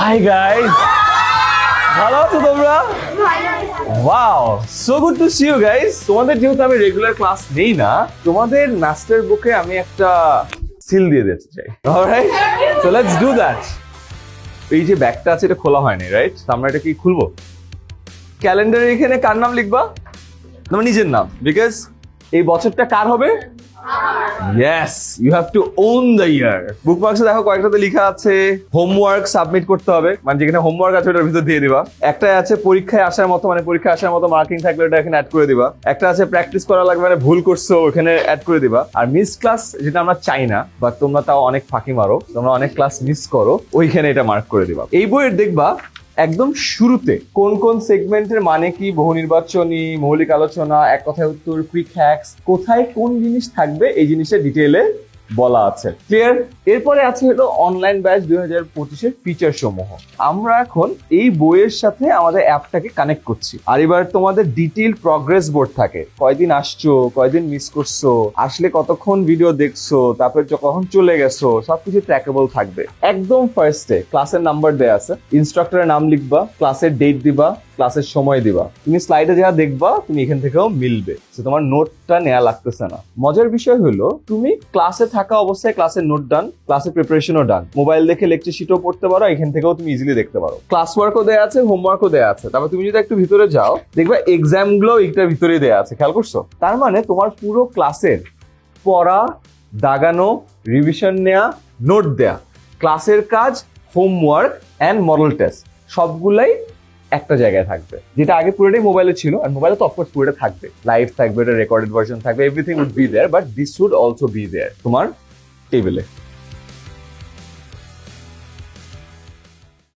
Hi guys ভালো আছো তোমরা? Wow so good to see you guys তোমাদের যেহেতু আমি রেগুলার ক্লাস নেই না, তোমাদের মাস্টার বুকে আমি একটা সিল দিয়ে দিতে চাই। Alright so let's do that এই যে ব্যাগটা আছে, এটা খোলা হয়নি রাইট আমরা এটা কি খুলবো? ক্যালেন্ডারে এখানে কার নাম লিখবা? তোমার নিজের নাম বিকজ এই বছরটা কার হবে? Yes you have to own the year book মার্কসে দেখো কয়েকটাতে লেখা আছে হোমওয়ার্ক সাবমিট করতে হবে। মানে যেখানে হোমওয়ার্ক আছে ওটার ভিতর দিয়ে দিবা। একটা আছে পরীক্ষায় আসার মতো মানে পরীক্ষায় আসার মতো মার্কিং থাকলে ওটা এখানে অ্যাড করে দিবা। একটা আছে প্র্যাকটিস করা লাগবে মানে ভুল করছ, ওখানে অ্যাড করে দিবা। আর মিস ক্লাস যেটা আমরা চাই না বা তোমরা তাও অনেক ফাঁকি মারো, তোমরা অনেক ক্লাস মিস করো, ওইখানে এটা মার্ক করে দিবা। এই বইয়ের দেখবা একদম শুরুতে কোন কোন সেগমেন্টের মানে কি? বহু নির্বাচনী, মৌলিক আলোচনা, এক কথায় উত্তর কোথায় কোন জিনিস থাকবে এই জিনিসের ডিটেলে বলা আছে। ক্লিয়ার এরপরে আছে হলো অনলাইন ব্যাচ দুই হাজার পঁচিশের ফিচার সমূহ। আমরা এখন এই বইয়ের সাথে আমাদের অ্যাপটাকে কানেক্ট করছি। আর এবার তোমাদের ডিটেইল প্রগ্রেস বোর্ড থাকে। কয়দিন আসছো, কয়দিন মিস করছ, আসলে কতক্ষণ ভিডিও দেখছ, তারপর কখন চলে গেছো, সবকিছু ট্র্যাকেবল থাকবে। একদম ফার্স্টে ক্লাসের নাম্বার দেয়া আছে। ইনস্ট্রাক্টরের নাম লিখবা ক্লাসের ডেট দিবা ক্লাসের সময় দিবা। তুমি স্লাইডে যা দেখবা, তুমি এখান থেকেও মিলবে। তো তোমার নোটটা নেওয়া লাগতেছে না। মজার বিষয় হলো, তুমি ক্লাসে থাকা অবস্থায় ক্লাসের নোট ডান ক্লাসের প্রিপারেশনও ডান মোবাইল দেখে লেকচার শিটও পড়তে পারো, এখান থেকেও তুমি ইজিলি দেখতে পারো। ক্লাস ওয়ার্কও দেওয়া আছে হোমওয়ার্কও দেওয়া আছে। তারপর তুমি যদি একটু ভিতরে যাও, দেখবা এক্সামগুলো এইটার ভিতরেই দেওয়া আছে। খেয়াল করছ? তার মানে তোমার পুরো ক্লাসের পড়া, দাগানো রিভিশন নেওয়া নোট দেয়া। ক্লাসের কাজ হোমওয়ার্ক অ্যান্ড মডেল টেস্ট সবগুলাই একটা জায়গায় থাকবে। যেটা আগে পুরোটাই মোবাইলে ছিল আর মোবাইলে তো অফকোর্স পুরোটা থাকবে। লাইভ থাকবে, এটা রেকর্ডেড ভার্সন থাকবে everything would be there but this should also be there তোমার টেবিলে